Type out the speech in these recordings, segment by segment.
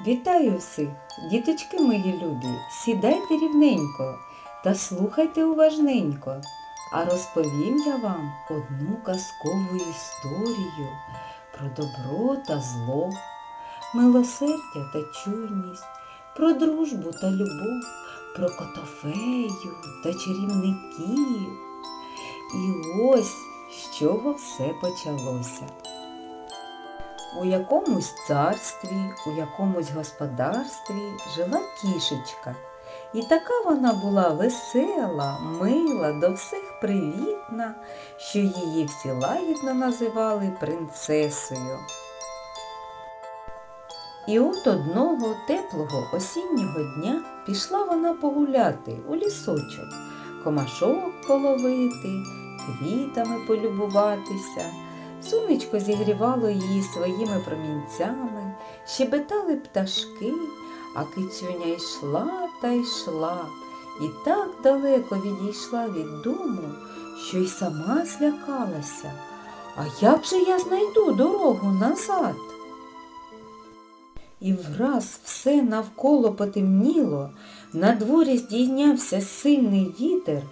Вітаю всіх, діточки мої любі, сідайте рівненько та слухайте уважненько. А розповім я вам одну казкову історію про добро та зло, милосердя та чуйність, про дружбу та любов, про котофею та чарівників. І ось з чого все почалося. У якомусь царстві, у якомусь господарстві жила кішечка. І така вона була весела, мила, до всіх привітна, що її всі лагідно називали принцесою. І от одного теплого осіннього дня пішла вона погуляти у лісочок, комашок половити, квітами полюбуватися. Сонечко зігрівало її своїми промінцями, щебетали пташки, а кицюня йшла та йшла, і так далеко відійшла від дому, що й сама злякалася. А як же я знайду дорогу назад? І враз все навколо потемніло, на дворі здійнявся сильний вітер,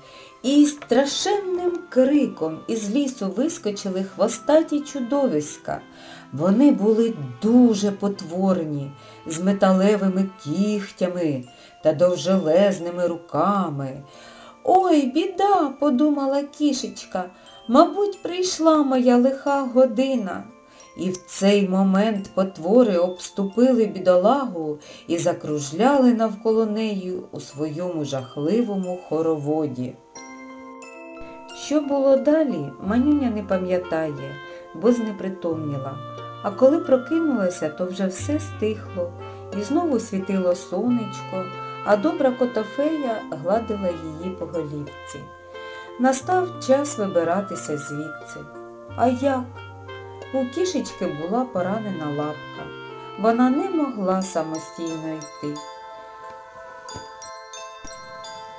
і страшенним криком із лісу вискочили хвостаті чудовиська. Вони були дуже потворні, з металевими кігтями та довжелезними руками. Ой, біда, подумала кішечка, мабуть, прийшла моя лиха година. І в цей момент потвори обступили бідолагу і закружляли навколо неї у своєму жахливому хороводі. Що було далі, манюня не пам'ятає, бо знепритомніла. А коли прокинулася, то вже все стихло, і знову світило сонечко, а добра котофея гладила її по голівці. Настав час вибиратися звідси. А як? У кішечки була поранена лапка. Вона не могла самостійно йти.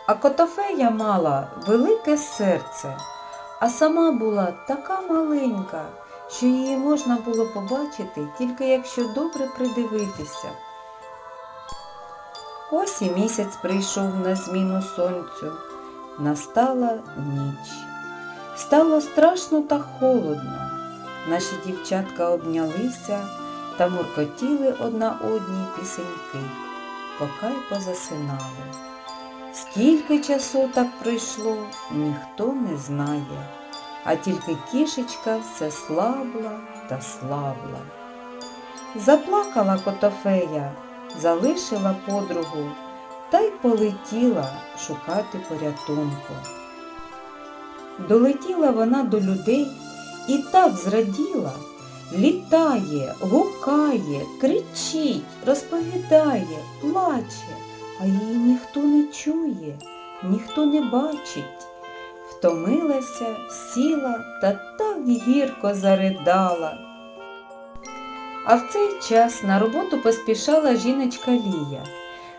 А котофея мала велике серце, а сама була така маленька, що її можна було побачити тільки якщо добре придивитися. Ось і місяць прийшов на зміну сонцю. Настала ніч. Стало страшно та холодно. Наші дівчатка обнялися та муркотіли одна одній пісеньки, поки й позасинали. Скільки часу так пройшло, ніхто не знає, а тільки кішечка все слабла та слабла. Заплакала котофея, залишила подругу та й полетіла шукати порятунку. Долетіла вона до людей і так зраділа, літає, гукає, кричить, розповідає, плаче, а її ніхто не чує, ніхто не бачить. Втомилася, сіла та так гірко заридала. А в цей час на роботу поспішала жіночка Лія.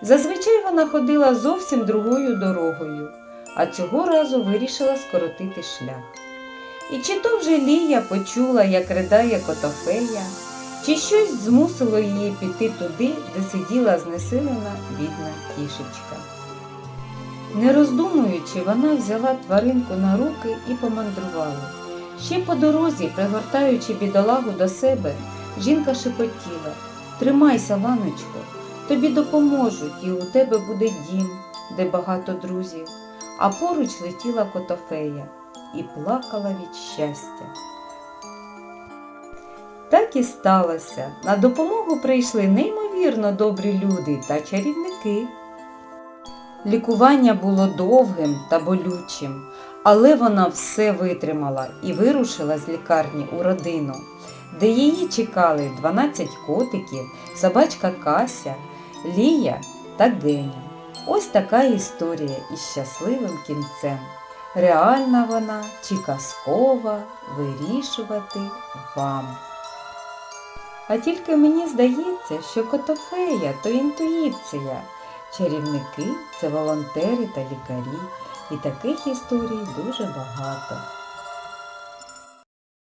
Зазвичай вона ходила зовсім другою дорогою, а цього разу вирішила скоротити шлях. І чи то вже Лія почула, як ридає котофея, чи щось змусило її піти туди, де сиділа знесилена бідна кішечка. Не роздумуючи, вона взяла тваринку на руки і помандрувала. Ще по дорозі, пригортаючи бідолагу до себе, жінка шепотіла Тримайся, ланочко, тобі допоможуть, і у тебе буде дім, де багато друзів. А поруч летіла котофея і плакала від щастя. Так і сталося. На допомогу прийшли неймовірно добрі люди та чарівники. Лікування було довгим та болючим, але вона все витримала і вирушила з лікарні у родину, де її чекали 12 котиків, собачка Кася, Лія та Геня. Ось така історія із щасливим кінцем. Реальна вона чи казкова вирішувати вам. А тільки мені здається, що котофея то інтуїція, чарівники це волонтери та лікарі, і таких історій дуже багато.